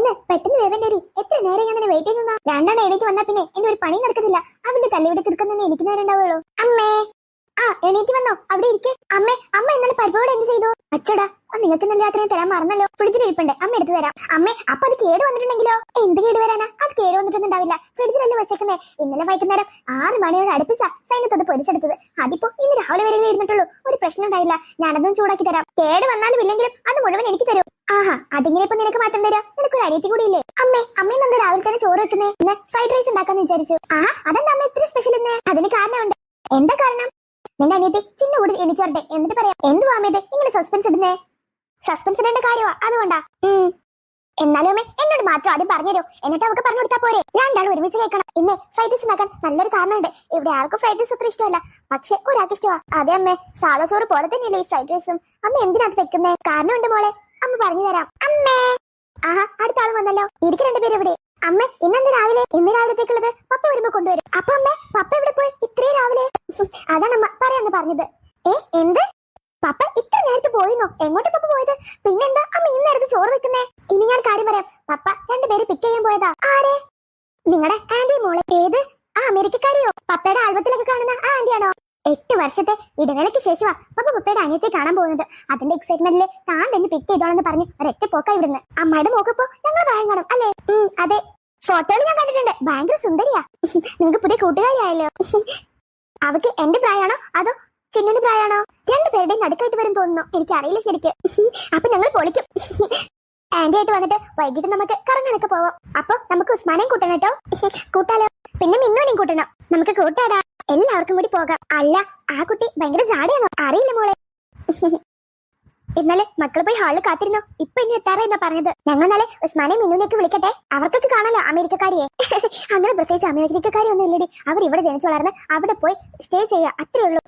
ഒന്ന് പെട്ടെന്ന് വരണ്ടേരി എത്ര നേരം ഞാൻ വെയിറ്റ് ചെയ്യുന്ന രണ്ടെണ്ണം എണീറ്റ് വന്നാ പിന്നെ എന്റെ ഒരു പണി നടക്കുന്നില്ല അവന്റെ തല്ലുവിടെ തീർക്കുന്നേ എനിക്ക് നേരം ഉണ്ടാവുള്ളൂ. അമ്മേ. ആ എണീറ്റ് വന്നോ. അവിടെ ഇരിക്കെ. അമ്മേ അമ്മ ഇന്നലെ പരിപാടി എന്ത് ചെയ്തു? അച്ചടാ നിങ്ങൾക്ക് ഇന്നലെ രാത്രി തരാൻ മറന്നല്ലോ. ഫ്രിഡ്ജിൽ ഇരിപ്പുണ്ട്. അമ്മ എടുത്തു തരാം. അമ്മേ അപ്പൊ അത് കേട് വന്നിട്ടുണ്ടെങ്കിലോ? എന്ത് കേട് വരാനാ? അത് കേട് വന്നിട്ടൊന്നുണ്ടാവില്ല ഫ്രിഡ്ജിലല്ലേ വെച്ചേക്കുന്നേ. ഇന്നലെ വൈകുന്നേരം ആറ് മണിയോട് അടുപ്പിച്ച സൈന്യത്തോട് പൊരിച്ചെടുത്തത്. അതിപ്പോ ഇന്ന് രാവിലെ വരെ ഇരുന്നിട്ടുള്ളൂ. ഒരു പ്രശ്നം ഉണ്ടായില്ല. ഞാനതും ചൂടാക്കി തരാം. കേട് വന്നാലും ഇല്ലെങ്കിലും അത് മുഴുവൻ എനിക്ക് തരൂ. അതിങ്ങനെ ഇപ്പൊ നിനക്ക് മാറ്റം തരാം. നിനക്ക് ഒരു അനിയത്തി കൂടി ഇല്ലേ അമ്മേ അമ്മയും എന്താ രാവിലെ തന്നെ ചോറ് വെക്കുന്നേ. ഇന്ന് ഫ്രൈഡ് റൈസ് ഉണ്ടാക്കാന്ന് വിചാരിച്ചു. ആ അതെന്താ അമ്മ ഇത്ര സ്പെഷ്യൽ ഇന്ന്. അതിന് കാരണമുണ്ട്. എന്താ കാരണം? നിന്റെ അനിയത്തി ചിന്ന കൂടി എണിച്ചോട്ടെ എന്നിട്ട് പറയാം എന്തുവാ അമ്മയത് ഇങ്ങനെ സസ്പെൻസ് ഇടുന്നേ? സസ്പെൻസ് ഇടേണ്ട കാര്യമാ അതുകൊണ്ടാ. എന്നാലും അമ്മേ എന്നോട് മാത്രം ആദ്യം പറഞ്ഞുതരൂ എന്നിട്ട് അവർക്ക് പറഞ്ഞു കൊടുത്താൽ പോരെ. രണ്ടാളും ഒരുമിച്ച് കേൾക്കണം. ഇന്ന് ഫ്രൈഡ് റൈസ് ഉണ്ടാക്കാൻ നല്ലൊരു കാരണമുണ്ട്. ഇവിടെ ആൾക്ക് ഫ്രൈഡ് റൈസ് അത്ര ഇഷ്ടമല്ല. പക്ഷെ ഒരാൾക്ക് ഇഷ്ടമാ അതെ അമ്മേ സാധാ ചോറ് പോലെ തന്നെയല്ലേ ഈ ഫ്രൈഡ് റൈസും. അമ്മ എന്തിനകത്ത് വെക്കുന്നേ? കാരണമുണ്ട് മോളെ. അമ്മ പറഞ്ഞു തരാം. അമ്മേ. ആഹാ അടുത്ത ആൾ വന്നല്ലോ. ഇരിക്കും രണ്ടുപേരും ഇവിടെ. അമ്മ ഇന്നന്ന് രാവിലെ? ഇന്ന് രാവിലത്തേക്കുള്ളത് പപ്പ വരുമ്പോ കൊണ്ടുവരും. അപ്പൊ അമ്മ പപ്പ ഇവിടെ പോയി? ഇത്രയും രാവിലെ? അതാണ് അമ്മ പറയാന്ന് പറഞ്ഞത്. ഏ എന്ത്? പപ്പ ഇത്ര നേരത്തെ പോയിന്നോ? എങ്ങോട്ട് പപ്പ പോയത്? പിന്നെന്താ അമ്മ ഇന്നേരത്ത് നേരത്ത് ചോറ് വെക്കുന്നേ? ഇനി ഞാൻ കാര്യം പറയാം. പപ്പ രണ്ടുപേരെ പിക്ക് ചെയ്യാൻ പോയതാ. ആരെ? നിങ്ങളുടെ ആന്റി മോളെ. ഏത്? ആ അമേരിക്കക്കാരിയോ? പപ്പയുടെ ആൽബത്തിലൊക്കെ കാണുന്ന ആ ആന്റിയാണോ? എട്ട് വർഷത്തെ ഇടവേളയ്ക്ക് ശേഷമാ പപ്പ പപ്പയുടെ അനിയത്തെ കാണാൻ പോകുന്നത്. അതിന്റെ എക്സൈറ്റ്മെന്റിൽ താൻ തന്നെ പിക്ക് ചെയ്തോളെന്ന് പറഞ്ഞ് ഒരൊറ്റ പോക്ക ഇവിടുന്ന്. അമ്മയുടെ മോക്കപ്പോ ഞങ്ങൾ ഭയം കാണും അല്ലേ? അതെ. ഫോട്ടോയിൽ ഞാൻ കണ്ടിട്ടുണ്ട്. ഭയങ്കര സുന്ദരിയാ. നിങ്ങൾക്ക് പുതിയ കൂട്ടുകാരിയായല്ലോ. അവക്ക് എന്റെ പ്രായമാണോ? അതോ ചിന്നിന്റെ പ്രായമാണോ? രണ്ടുപേരുടെയും നടുക്കായിട്ട് വരും തോന്നുന്നു. എനിക്ക് അറിയില്ല ശരിക്ക്. അപ്പൊ ഞങ്ങൾ പൊളിക്കും. ആന്റി ആയിട്ട് വന്നിട്ട് വൈകിട്ട് നമുക്ക് കറങ്ങാനൊക്കെ പോവാം. അപ്പൊ നമുക്ക് ഉസ്മാനെയും കൂട്ടണം കേട്ടോ. കൂട്ടാലോ? പിന്നെ മിന്നോനെയും കൂട്ടണം. നമുക്ക് കൂട്ടാടാ. എല്ലാവർക്കും കൂടി പോകാം. അല്ല ആ കുട്ടി ഭയങ്കര ജാടയാണോ? അറിയില്ല മോളെ. ഇന്നലെ മക്കൾ പോയി ഹാളിൽ കാത്തിരുന്നു? ഇപ്പൊ ഇനി എത്താറ എന്നാ പറഞ്ഞത്. ഞങ്ങൾ നാളെ ഉസ്മാനെ മിന്നുനെയൊക്കെ വിളിക്കട്ടെ. അവർക്കൊക്കെ കാണാലോ അമേരിക്കക്കാരിയെ. അങ്ങനെ പ്രത്യേകിച്ച് അമേരിക്കക്കാരി ഒന്നും ഇല്ലടി. അവർ ഇവിടെ ജനിച്ചു വളർന്ന് അവിടെ പോയി സ്റ്റേ ചെയ്യാ. അത്രേ ഉള്ളൂ.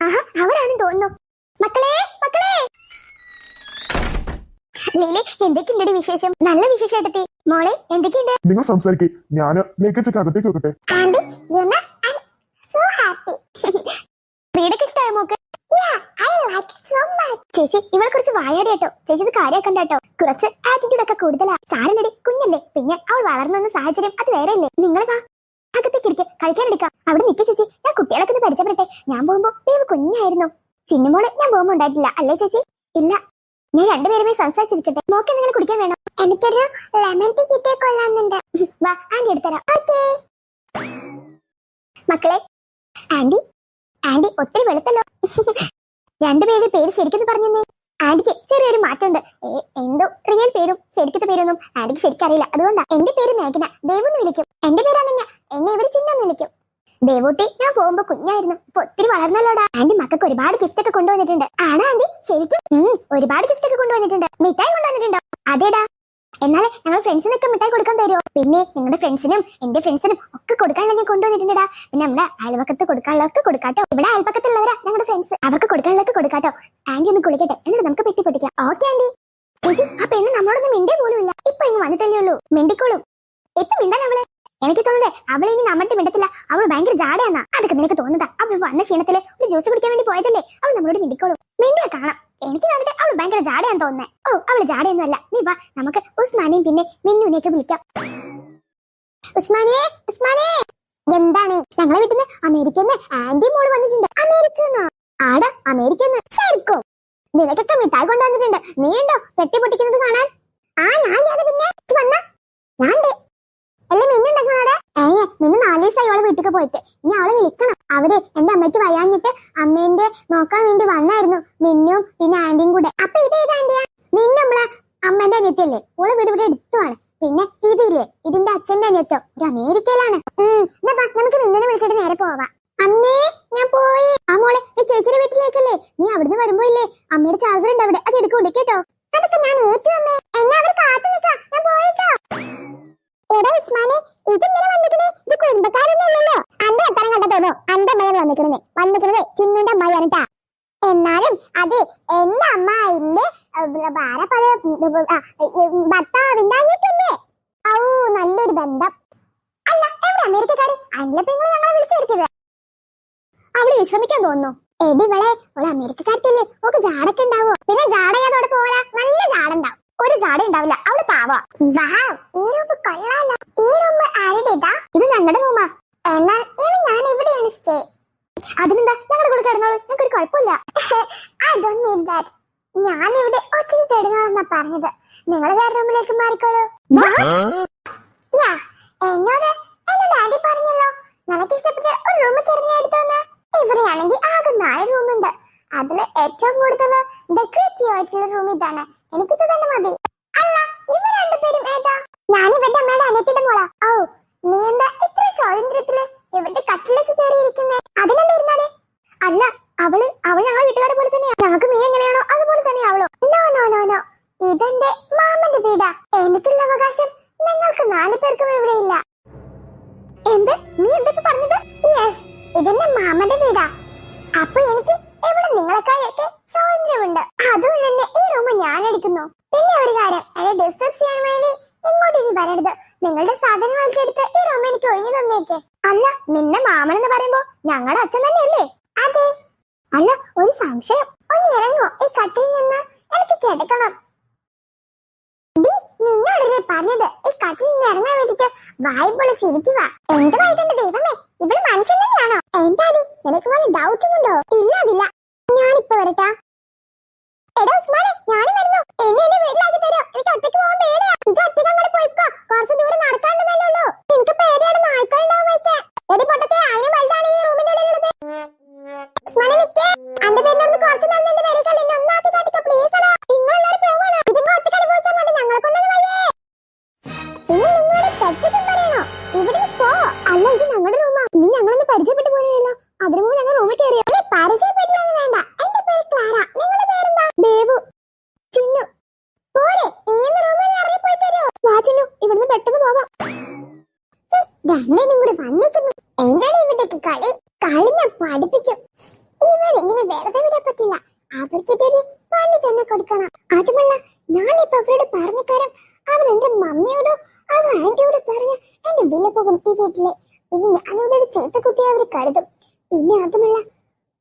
ആഹാ അവരാണെന്ന് തോന്നുന്നു. മക്കളെ മക്കളെ! ലീലി എന്തൊക്കെയുണ്ട് വിശേഷം? നല്ല വിശേഷമായിട്ടെത്തി മോളെ എന്തൊക്കെയുണ്ട്? നിങ്ങൾ സംസാരിക്കേ. ഞാൻ ലഗേജ് അകത്തേക്ക് വെക്കട്ടെ. Aunty you know I so happy. വീടൊക്കെ ഇഷ്ടമായ മോക്ക്? ചേച്ചി ഇവളെ കുറിച്ച് വായാടി കേട്ടോ. ചേച്ചി ഇത് കാര്യമാക്കണ്ട കേട്ടോ. കുറച്ച് ആറ്റിറ്റ്യൂഡ് ഒക്കെ കൂടുതലാ. സാരനടി കുഞ്ഞല്ലേ. പിന്നെ അവൾ വളർന്നു വന്ന സാഹചര്യം അത് വേറെ ഇല്ലേ? നിങ്ങൾ വാ. അകത്തേക്ക് ഇരിക്കെ. കഴിക്കാൻ എടുക്കാം. അവിടെ നിൽക്കുക ചേച്ചി. ഞാൻ കുട്ടികളൊക്കെ ഒന്ന് പരിചയപ്പെടട്ടെ. ഞാൻ പോകുമ്പോ ദൈവ കുഞ്ഞായിരുന്നു. ചിന്നുമോൾ ഞാൻ പോകുമ്പോ ഉണ്ടായിട്ടില്ല. അല്ലേ ചേച്ചി? ഇല്ല. ഞാൻ രണ്ടുപേരുമായി സംസാരിച്ചിരിക്കട്ടെ. മോക്ക് എന്തെങ്കിലും കുടിക്കാൻ വേണം? എനിക്കൊരു ലെമൺ ടീ കിട്ടിയ കൊള്ളാന്നുണ്ട് വാ ആന്റി എടുത്തരാം. ഓക്കേ. മക്കളെ ആന്റി ആന്റി ഒത്തിരി വെളുത്തല്ലോ. രണ്ടുപേരുടെ പേര് ശരിക്കും പറഞ്ഞേ ആന്റിക്ക് ചെറിയൊരു മാറ്റമുണ്ട്. എന്തോ റിയൽ പേരും ശരിക്കത്തെ പേരൊന്നും ആന്റിക്ക് ശരിക്കും അതുകൊണ്ടാണ് അതുകൊണ്ടാ എന്റെ പേര് മേഘന. ദേവെന്ന് വിളിക്കും. എന്റെ പേരാണ് അനന്യ എന്നെ ഇവർ ചിന്നെന്ന് വിളിക്കും. ദേവൂട്ടി ഞാൻ പോകുമ്പോ കുഞ്ഞായിരുന്നു. ഇപ്പൊ ഒത്തിരി വളർന്നല്ലോടാ. ആന്റി മക്കൾക്ക് ഒരുപാട് ഗിഫ്റ്റ് ഒക്കെ കൊണ്ടുവന്നിട്ടുണ്ട്. ആണോ ആന്റി? ശരിക്കും? ഒരുപാട് ഗിഫ്റ്റ് ഒക്കെ കൊണ്ടുവന്നിട്ടുണ്ട്. മിഠായി കൊണ്ടുവന്നിട്ടുണ്ടോ? അതേടാ. എന്നാലേ ഞങ്ങൾ ഫ്രണ്ട്സിനൊക്കെ മിഠായി കൊടുക്കാൻ തരുമോ പിന്നെ നിങ്ങളുടെ ഫ്രണ്ട്സിനും എന്റെ ഫ്രണ്ട്സിനും ഒക്കെ കൊടുക്കാനുള്ള ഞാൻ കൊണ്ടുവന്നിട്ടുണ്ടാ പിന്നെ നമ്മുടെ അയൽപക്കത്ത് കൊടുക്കാനുള്ളതൊക്കെ കൊടുക്കാട്ടോ. ഇവിടെ അയൽപക്കത്തുള്ളവരാ ഞങ്ങളുടെ ഫ്രണ്ട്സ് അവർക്ക് കൊടുക്കാനുള്ളതൊക്കെ കൊടുക്കാട്ടോ. ആന്റി ഒന്ന് കുളിക്കട്ടെ. എന്നിട്ട് നമുക്ക് പെട്ടി പൊട്ടിക്കാം. Okay aunty. ചേച്ചി ആ പെണ്ണ് നമ്മളോടൊന്നും മിണ്ടേ പോലും ഇല്ല ഇപ്പൊ ഇങ്ങ് വന്നിട്ടല്ലേ ഉള്ളൂ. മിണ്ടിക്കോളും. എത്തി മിണ്ടാൻ അവൾ? എനിക്ക് തോന്നുന്നത് അവൾ ഇനി നമ്മളുടെ മിണ്ടത്തില്ല. അവൾ ഭയങ്കര ജാടയാന്നാ. അതൊക്കെ നിനക്ക് തോന്നുന്നതാ. അവൾ വന്ന ക്ഷീണത്തിൽ ഒരു ജ്യൂസ് കുടിക്കാൻ വേണ്ടി പോയതല്ലേ? അവൾ നമ്മളോട് മിണ്ടിക്കോളൂ. മിണ്ടിയാ കാണാം. എനിക്ക് വന്നിട്ട് അവൾ ഭയങ്കര ജാടയാന്ന് തോന്നുന്നേ. ഓ അവൾ ജാടയൊന്നും അല്ല. നീ വാ നമുക്ക് ഉസ്മാനെയും പിന്നെ മിന്നുനെയൊക്കെ വിളിക്കാം. ഉസ്മാനെ ഉസ്മാനെ. എന്താണ്? ഞങ്ങളെ വീട്ടിൽ നിന്ന് അമേരിക്കന്ന് ആന്റി മോൾ വന്നിട്ടുണ്ട്. അമേരിക്കന്നോ? ആടാ അമേരിക്കന്ന്. ശരിക്കും നിനക്കൊക്കെ മിഠായി കൊണ്ടുവന്നിട്ടുണ്ട്. നീ ഉണ്ടോ പെട്ടി പൊട്ടിക്കുന്നത് കാണാൻ? ആ ഞാൻ പിന്നെ വന്ന. ഞാൻ അല്ലേ മിന്നുണ്ടാക്കണോടെ ഏയ് മിന്നു നാല് ദിവസമായി അവളെ വീട്ടിൽ പോയിട്ട്. ഇനി അവളെ വിളിക്കണം. അവർ എന്റെ അമ്മയ്ക്ക് വയ്യാഞ്ഞിട്ട് അമ്മേന്റെ നോക്കാൻ വേണ്ടി വന്നായിരുന്നു. മിന്നും പിന്നെ ആന്റിയും കൂടെ. അപ്പൊ ഇത് ഏത് ആന്റിയാ മിന്നു നമ്മളെ അമ്മന്റെ അനിയത്തിയല്ലേ? ഓൾ വീട് ഇവിടെ എടുത്തുമാണ് പിന്നെ ഇതില്ലേ? ഇതിന്റെ അച്ഛന്റെ അനിയത്തോ? ഒരു അമേരിക്കയിലാണ്. എന്നാ നമുക്ക് മിന്നിനെ വിളിച്ചിട്ട് നേരെ പോവാ. അമ്മേ ഞാൻ പോയി. ആ മോളെ ഈ ചേച്ചിയുടെ വീട്ടിലേക്കല്ലേ? നീ അവിടുന്ന് വരുമ്പോ ഇല്ലേ? അമ്മയുടെ ചാർജർ ഉണ്ട് അവിടെ. അത് എടുക്കൂടി കേട്ടോ. അതൊക്കെ ഞാൻ ഏറ്റവും അമ്മേ. എന്നെ അവർ കാത്തു നിൽക്കാം? എടാ ഉസ്മാനെ ഇതിങ്ങനെ വന്നിക്കണേ ഇത് കുടുംബക്കാരൊന്നും അല്ലല്ലോ. അന്റെ അത്തരം കണ്ട തോന്നോ? അന്റെ അമ്മയാണ് വന്നിക്കണേ വന്നിക്കണത് ചിന്നുന്റെ അമ്മയാണ് ട്ടാ എന്നാലും അതെ എന്റെ അമ്മായിന്റെ ഭർത്താവിന്റെ അനിയത്തല്ലേ ഔ നല്ലൊരു ബന്ധം. അല്ല എവിടെ? അമേരിക്കക്കാരി? അനിലെ പെങ്ങളെ ഞങ്ങളെ വിളിച്ചു വരുത്തിയത്. അവിടെ വിശ്രമിക്കാൻ തോന്നുന്നു. എടി ഇവളെ ഓളെ അമേരിക്കക്കാരത്തില്ലേ ഓക്ക് ജാടൊക്കെ ഉണ്ടാവോ? പിന്നെ ജാടയാതോടെ പോരാ നല്ല ജാട ഉണ്ടാവും. ഒരു ജാട ഉണ്ടാവില്ല. വൗ, ഈ റൂം കൊള്ളാലോ. ഈ റൂം ആരുടേതാ? ഇത് ഞങ്ങളുടെ റൂമാ എന്നാൽ ഇനി ഞാൻ എവിടെയാണ് സ്റ്റേ അതിനെന്താ? ഞങ്ങളുടെ കൂടെ കിടന്നോളൂ. ഞങ്ങൾക്ക് ഒരു കുഴപ്പമില്ല. ഐ ഡോണ്ട് മീൻ ദാറ്റ് ഞാൻ ഇവിടെ ഒറ്റയ്ക്ക് കിടന്നോളെന്നാ പറഞ്ഞത് നിങ്ങൾ വേറെ റൂമിലേക്ക് മാറിക്കോളൂ യാ എന്നോട് എന്റെ ഡാഡി പറഞ്ഞല്ലോ. നിനക്ക് ഇഷ്ടപ്പെട്ട ഒരു റൂം തിരഞ്ഞെടുത്തോന്ന്. ഇവിടെയാണെങ്കിൽ ആകെ നാല് റൂമുണ്ട് അതിൽ ഏറ്റവും കൂടുതൽ ഡെക്കറേറ്റീവ് ആയിട്ടുള്ള റൂം ഇതാണ്. എനിക്കിത് തന്നെ മതി. അല്ല ഇവ രണ്ടുപേരും ഏതാ ഞാൻ ഇവന്റെ അമ്മയുടെ അനിയത്തിയുടെ മോളാ ഓ നീ എന്താ ഇത്ര സ്വാതന്ത്ര്യത്തിൽ ഇവന്റെ കട്ടിലേക്ക് കയറിയിരിക്കുന്നേ അതിനെന്താ ഇരുന്നാലേ അല്ല അവൾ അവൾ ഞങ്ങളുടെ വീട്ടുകാരെ പോലെ തന്നെയാ ഞങ്ങൾക്ക് നീ എങ്ങനെയാണോ അതുപോലെ തന്നെ അവളോ നോ നോ നോ നോ ഇതെന്റെ മാമന്റെ വീടാ എനിക്കുള്ള അവകാശം നിങ്ങൾക്ക് നാല് പേർക്കും ഇവിടെ ഇല്ല. എന്ത്? നീ എന്തൊക്കെ പറഞ്ഞത്? യെസ് ഇതെന്റെ മാമന്റെ വീടാ. അപ്പൊ എനിക്ക് ഇവിടെ നിങ്ങളെക്കാളൊക്കെ സ്വാതന്ത്ര്യമുണ്ട്. അതുകൊണ്ട് തന്നെ ഈ റൂം ഞാൻ എടുക്കുന്നു. പിന്നെ ഒരു കാര്യം എന്നെ ഡിസ്റ്റർബ് ചെയ്യാൻ വേണ്ടി ഇങ്ങോട്ട് ഇനി വരരുത്. നിങ്ങളുടെ സാധനം എടുത്ത് ഈ റൂം എനിക്ക് ഒഴിഞ്ഞു തന്നേക്ക്. അല്ല നിന്നെ മാമൻ എന്ന് പറയുമ്പോ ഞങ്ങളുടെ അച്ഛൻ തന്നെയല്ലേ? അതെ. അല്ല ഒരു സംശയം. ഒന്ന് ഇറങ്ങോ ഈ കട്ടിൽ നിന്ന് എനിക്ക് കിടക്കണം. നിന്നോടല്ലേ പറഞ്ഞത്? ഈ കട്ടിൽ നിന്ന് ഇറങ്ങാൻ വേണ്ടിട്ട് വായി ചിരിക്കുക എന്ത് ഇതെന്റെ ദൈവമേ ഇവൾ മനുഷ്യൻ തന്നെയാണോ? എന്താടി നിനക്ക് വല്ല ഡൗട്ടും ഉണ്ടോ? ഇല്ല അതില്ല. ഞാനിപ്പോ വരട്ടാ. എടാ ഉസ്മാനെ ഞാനും വരുന്നു. എന്നെ എന്നെ വീട്ടിലാക്കി തരോ. എനിക്ക് ഒറ്റയ്ക്ക് പോകാൻ പേടിയാ. ഇത് ഒറ്റയ്ക്ക് പോയിക്കോ. കുറച്ച് ദൂരം നടക്കാണ്ടെന്നല്ലേ ഉള്ളൂ. എനിക്ക് കളി കളി ഞാൻ പഠിപ്പിക്കും. ഇവരിങ്ങനെ വെറുതെ വിടാൻ പറ്റില്ല? അവർക്കിട്ടൊരു പണി തന്നെ കൊടുക്കണം. അതുമല്ല ഞാൻ ഞാനിപ്പോ അവരോട് പറഞ്ഞ കാര്യം അവൻ എന്റെ മമ്മിയോടോ അത് ആന്റിയോട് പറഞ്ഞ എന്റെ വില പോകും ഈ വീട്ടിലെ. പിന്നെ ഞാനിവിടെ ഒരു ചേട്ട കുട്ടിയെ അവർ കരുതും. പിന്നെ അതുമല്ല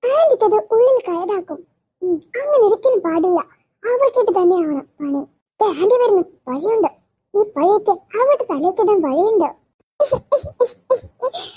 ആന്റിക്ക് അത് ഉള്ളിൽ കയറാക്കും. അങ്ങനെ ഒരിക്കലും പാടില്ല. അവർക്കിട്ട് തന്നെയാണ് പണി. ആന്റി വരുന്നു. വഴിയുണ്ട്. ഈ പഴിക്ക് അവരുടെ തലേക്കിടാൻ വഴിയുണ്ട്.